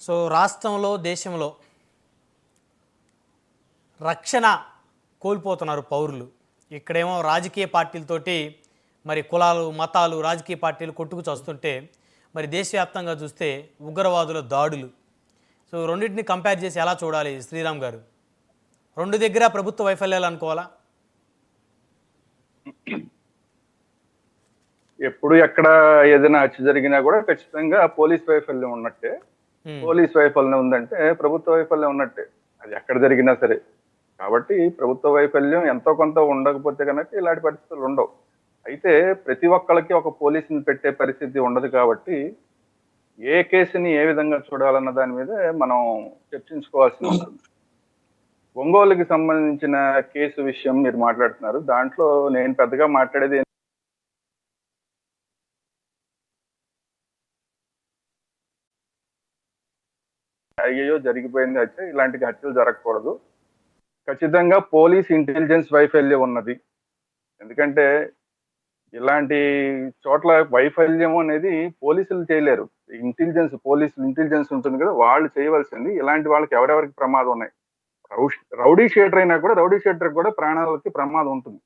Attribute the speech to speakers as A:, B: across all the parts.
A: So రాష్ట్రంలో దేశంలో రక్షణ కోల్పోతున్నారు పౌరులు. ఇక్కడేమో రాజకీయ పార్టీలతోటి మరి కులాలు మతాలు రాజకీయ పార్టీలు కొట్టుకు చూస్తుంటే మరి దేశవ్యాప్తంగా చూస్తే ఉగ్రవాదుల దాడులు. సో రెండింటిని కంపేర్ చేసి ఎలా చూడాలి శ్రీరామ్ గారు? రెండు దగ్గర ప్రభుత్వ వైఫల్యాలు అనుకోవాలా?
B: ఎప్పుడు ఎక్కడ ఏదైనా హత్య జరిగినా కూడా ఖచ్చితంగా పోలీస్ వైఫల్యం ఉన్నట్టే. పోలీస్ వైఫల్యం ఉందంటే ప్రభుత్వ వైఫల్యం ఉన్నట్టే. అది ఎక్కడ జరిగినా సరే. కాబట్టి ప్రభుత్వ వైఫల్యం ఎంతో కొంత ఉండకపోతే కనుక ఇలాంటి పరిస్థితులు ఉండవు. అయితే ప్రతి ఒక్కళ్ళకి ఒక పోలీసుని పెట్టే పరిస్థితి ఉండదు కాబట్టి ఏ కేసుని ఏ విధంగా చూడాలన్న దాని మీద మనం చర్చించుకోవాల్సి ఉంటుంది. ఒంగోలుకి సంబంధించిన కేసు విషయం మీరు మాట్లాడుతున్నారు. దాంట్లో నేను పెద్దగా మాట్లాడేది అయ్యో జరిగిపోయింది హత్య ఇలాంటి హత్యలు జరగకూడదు. ఖచ్చితంగా పోలీస్ ఇంటెలిజెన్స్ వైఫల్యం ఉన్నది. ఎందుకంటే ఇలాంటి చోట్ల వైఫల్యం అనేది పోలీసులు చేయలేరు. ఇంటెలిజెన్స్ పోలీసులు ఇంటెలిజెన్స్ ఉంటుంది కదా వాళ్ళు చేయవలసింది ఇలాంటి వాళ్ళకి ఎవరెవరికి ప్రమాదం ఉన్నాయి? రౌ- రౌడీ షీటర్ అయినా కూడా రౌడీ షీటర్ కూడా ప్రాణాలకి ప్రమాదం ఉంటుంది.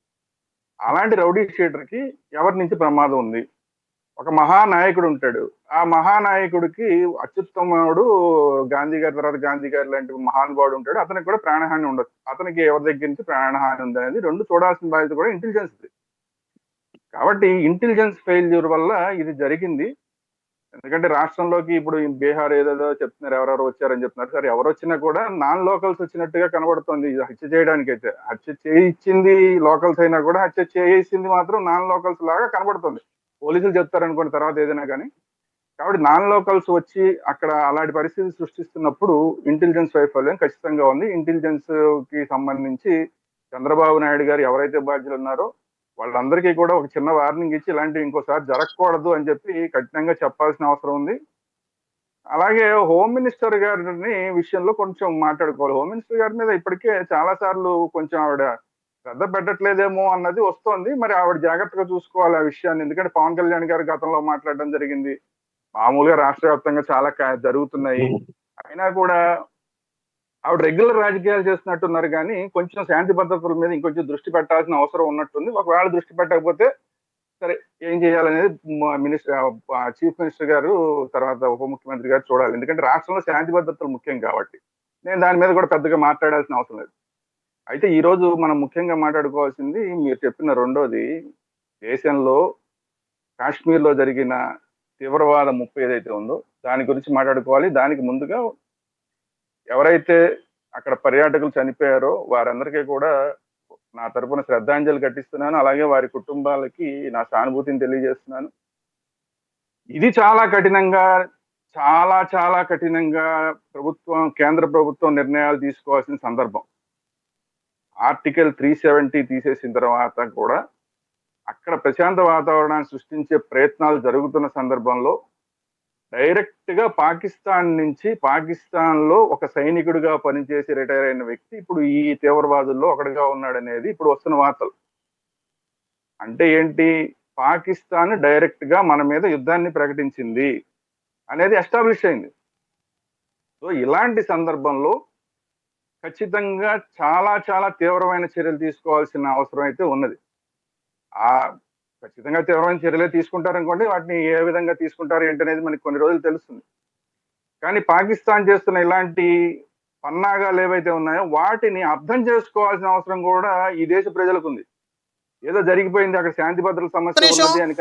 B: అలాంటి రౌడీ షీటర్కి ఎవరి నుంచి ప్రమాదం ఉంది? ఒక మహానాయకుడు ఉంటాడు. ఆ మహానాయకుడికి అత్యుత్తముడు గాంధీ గారి తర్వాత గాంధీ గారి లాంటి మహానుభావుడు ఉంటాడు. అతనికి కూడా ప్రాణహాని ఉండదు అతనికి ఎవరి దగ్గర నుంచి ప్రాణహాని ఉంది అనేది రెండు చూడాల్సిన బాధ్యత కూడా ఇంటెలిజెన్స్ కాబట్టి ఇంటెలిజెన్స్ ఫెయిల్యూర్ వల్ల ఇది జరిగింది. ఎందుకంటే రాష్ట్రంలోకి ఇప్పుడు బీహార్ ఏదేదో చెప్తున్నారు ఎవరెవరు వచ్చారని చెప్తున్నారు. సరే ఎవరు వచ్చినా కూడా నాన్ లోకల్స్ వచ్చినట్టుగా కనబడుతుంది ఇది హత్య చేయడానికి అయితే. హత్య చేయించింది లోకల్స్ అయినా కూడా హత్య చేసింది మాత్రం నాన్ లోకల్స్ లాగా కనబడుతుంది. పోలీసులు చెప్తారు తర్వాత ఏదైనా కానీ. కాబట్టి నాన్ లోకల్స్ వచ్చి అక్కడ అలాంటి పరిస్థితి సృష్టిస్తున్నప్పుడు ఇంటెలిజెన్స్ వైఫల్యం ఖచ్చితంగా ఉంది. ఇంటెలిజెన్స్కి సంబంధించి చంద్రబాబు నాయుడు గారు ఎవరైతే బాధ్యులు ఉన్నారో వాళ్ళందరికీ కూడా ఒక చిన్న వార్నింగ్ ఇచ్చి ఇలాంటివి ఇంకోసారి జరగకూడదు అని చెప్పి కఠినంగా చెప్పాల్సిన అవసరం ఉంది. అలాగే హోమ్ మినిస్టర్ గారిని విషయంలో కొంచెం మాట్లాడుకోవాలి. హోమ్ మినిస్టర్ గారి మీద ఇప్పటికే చాలా సార్లు కొంచెం ఆవిడ శ్రద్ధ పెట్టట్లేదేమో అన్నది వస్తోంది. మరి ఆవిడ జాగ్రత్తగా చూసుకోవాలి ఆ విషయాన్ని. ఎందుకంటే పవన్ కళ్యాణ్ గారు గతంలో మాట్లాడడం జరిగింది. మామూలుగా రాష్ట్ర వ్యాప్తంగా చాలా జరుగుతున్నాయి. అయినా కూడా ఆవిడ రెగ్యులర్ రాజకీయాలు చేస్తున్నట్టున్నారు కానీ కొంచెం శాంతి భద్రతల మీద ఇంకొంచెం దృష్టి పెట్టాల్సిన అవసరం ఉన్నట్టుంది. ఒకవేళ దృష్టి పెట్టకపోతే సరే ఏం చేయాలనేది మినిస్టర్ చీఫ్ మినిస్టర్ గారు తర్వాత ఉప ముఖ్యమంత్రి గారు చూడాలి. ఎందుకంటే రాష్ట్రంలో శాంతి భద్రతలు ముఖ్యం కాబట్టి. నేను దాని మీద కూడా పెద్దగా మాట్లాడాల్సిన అవసరం లేదు. అయితే ఈ రోజు మనం ముఖ్యంగా మాట్లాడుకోవాల్సింది మీరు చెప్పిన రెండోది దేశంలో కాశ్మీర్లో జరిగిన తీవ్రవాద ముప్పు ఏదైతే ఉందో దాని గురించి మాట్లాడుకోవాలి. దానికి ముందుగా ఎవరైతే అక్కడ పర్యాటకులు చనిపోయారో వారందరికీ కూడా నా తరపున శ్రద్ధాంజలి ఘటిస్తున్నాను. అలాగే వారి కుటుంబాలకి నా సానుభూతిని తెలియజేస్తున్నాను. ఇది చాలా కఠినంగా చాలా చాలా కఠినంగా ప్రభుత్వం కేంద్ర ప్రభుత్వం నిర్ణయాలు తీసుకోవాల్సిన సందర్భం. ఆర్టికల్ త్రీ సెవెంటీ తీసేసిన తర్వాత కూడా అక్కడ ప్రశాంత వాతావరణాన్ని సృష్టించే ప్రయత్నాలు జరుగుతున్న సందర్భంలో డైరెక్ట్గా పాకిస్తాన్ నుంచి పాకిస్తాన్లో ఒక సైనికుడిగా పనిచేసి రిటైర్ అయిన వ్యక్తి ఇప్పుడు ఈ తీవ్రవాదుల్లో ఒకటిగా ఉన్నాడనేది ఇప్పుడు వస్తున్న వార్తలు. అంటే ఏంటి? పాకిస్తాన్ డైరెక్ట్గా మన మీద యుద్ధాన్ని ప్రకటించింది అనేది ఎస్టాబ్లిష్ అయింది. సో ఇలాంటి సందర్భంలో ఖచ్చితంగా చాలా చాలా తీవ్రమైన చర్యలు తీసుకోవాల్సిన అవసరం అయితే ఉన్నది. ఆ ఖచ్చితంగా తీవ్రమైన చర్యలే తీసుకుంటారనుకోండి వాటిని ఏ విధంగా తీసుకుంటారు ఏంటనేది మనకి కొన్ని రోజులు తెలుస్తుంది. కానీ పాకిస్తాన్ చేస్తున్న ఇలాంటి పన్నాగాలు ఏవైతే ఉన్నాయో వాటిని అర్థం చేసుకోవాల్సిన అవసరం కూడా ఈ దేశ ప్రజలకు ఉంది. ఏదో జరిగిపోయింది అక్కడ శాంతి భద్రతల సమస్య
A: నిమిషం.
B: ఉన్నది అని